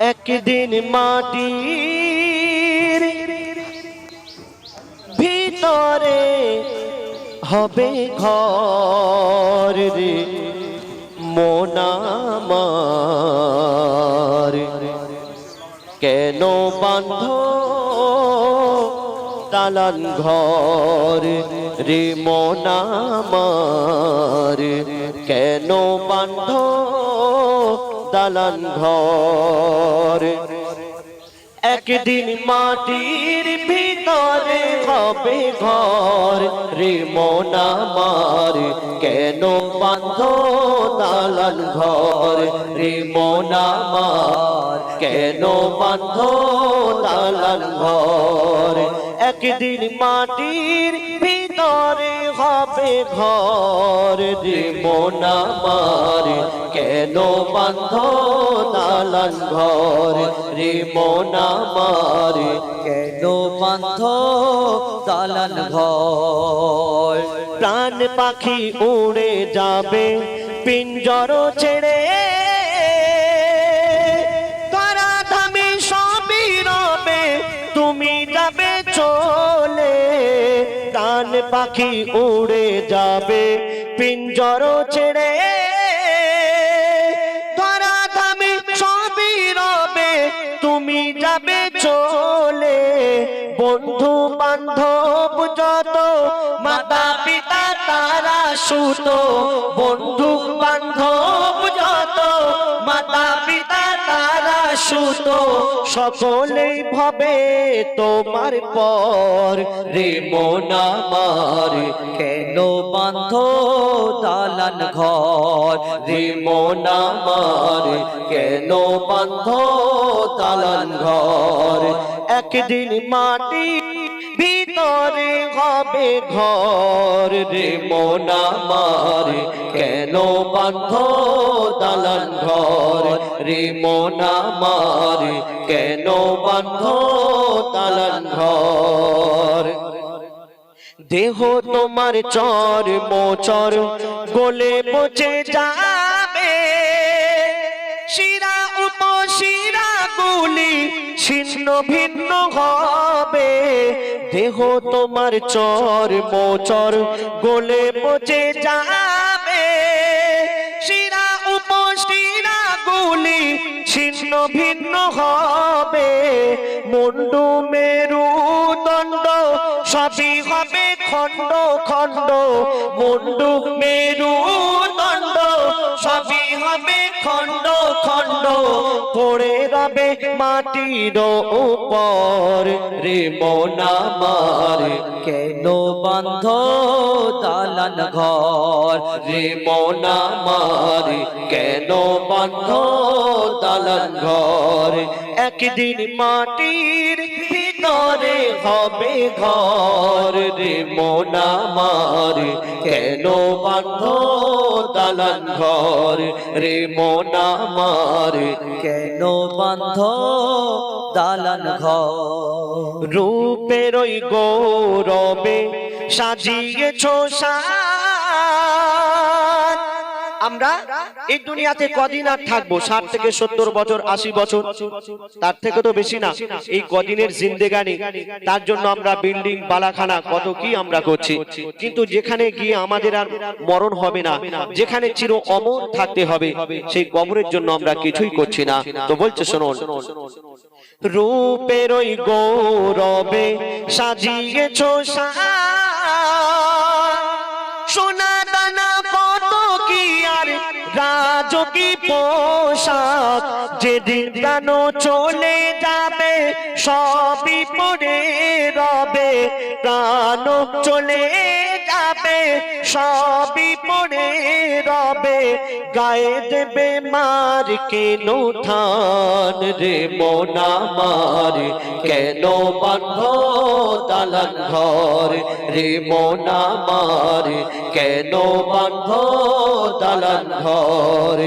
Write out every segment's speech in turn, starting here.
একদিন মাটির ভিতরে হবে ঘর রে মোনামার কেন বান্ধ দালান ঘর রে মোনামার কেন বান্ধ দালান ঘর। একদিন মাটির ভিতরে হবে ঘর। রে মোনামার কেন বান্ধ দালান ঘর? রে মোনামার কেন বান্ধ দালান ঘর? একদিন মাটির ভিতরে হবে ঘর রে মোনামার কেন বান্ধ দালান ঘর রে মোনামার কেন বান্ধ দালান ঘর? প্রাণ পাখি উড়ে যাবে, পিঞ্জর ছেড়ে। তারা ধামি সবই রবে, তুমি যাবে প্রাণ পাখি উড়ে যাবে, পিঞ্জর ছেড়ে। তারা ধামি সবই রবে, তুমি যাবে চলে। বন্ধু বান্ধব যত, মাতা পিতা তারা সুতো। বন্ধু বান্ধব যত, মাতা পিতা সুত সকলেই ভাবে তোমার পর রে মোনামার কেন বান্ধ দালান ঘর? রে মোনামার কেন বান্ধ দালান ঘর? একদিন মাটি ভিতরে হবে ঘর রে মোনামার কেন বান্ধ দালান ঘর রে মোনামার কেন বান্ধ দালান ঘর? দেহ তোমার চর মোচর, গোলে পচে যাবে। শিরা ছিন্ন ভিন্ন হবে। দেহ তোমার চর মোচর গোলে পচে যাবে। শিরা উপশিরা গুলি ছিন্ন ভিন্ন হবে। মুন্ডু মেরু দণ্ড সবই হবে খণ্ড খণ্ড। মুন্ডু মেরু দণ্ড খন্ড খণ্ড পড়ে রবে মাটির উপর। রে মোনামার কেন বান্ধ দালান ঘর? রে মোনামার কেন বন্ধ দালান ঘর? একদিন মাটির হবে ঘর রে মোনামার কেন বন্ধ দালান ঘর রে মোনামার কেন বান্ধ দালান ঘর? রূপের ওই গৌরবে সাজিয়েছ সাজ। আমরা এই দুনিয়াতে কদিন আর থাকব? ষাট থেকে সত্তর বছর, আশি বছর? তার থেকে তো বেশি না। এই কদিনের জিন্দেগানি, তার জন্য আমরা বিল্ডিং, বালাখানা, কত কি আমরা করছি। কিন্তু যেখানে গিয়ে আমাদের আর মরণ হবে না, যেখানে চির অমর থাকতে হবে, সেই কবরের জন্য আমরা কিছুই করছি না। তো বলছে, শুনুন। রূপের ওই গৌরবে সাজিয়েছ সোনা রাজকি পোশাক যেদিন কেন চলে যাবে সবই পড়ে রবে। কানো চলে যাবে সবই পড়ে রবে। গায়ে দেবে মার কেন থান রে মোনা মার কেন বন্ধ দালান ঘর রে মোনা মার কেন বন্ধ দালান ঘর?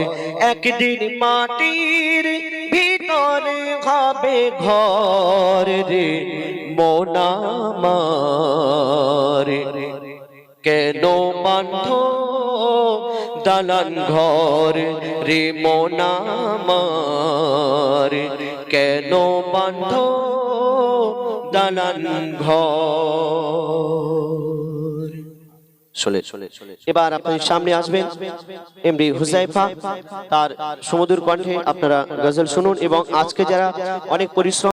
একদিন মাটির ভিতরে হবে ঘর রে মোনা মার কেন বান্ধ দালান ঘর রে মোনামার কেন বান্ধ দালান ঘর। শোলে এবার আপনার সামনে আসবেন এমডি হুজাইফা। তার সমুদ্র কণ্ঠে আপনারা গজল শুনুন এবং আজকে যারা অনেক পরিশ্রম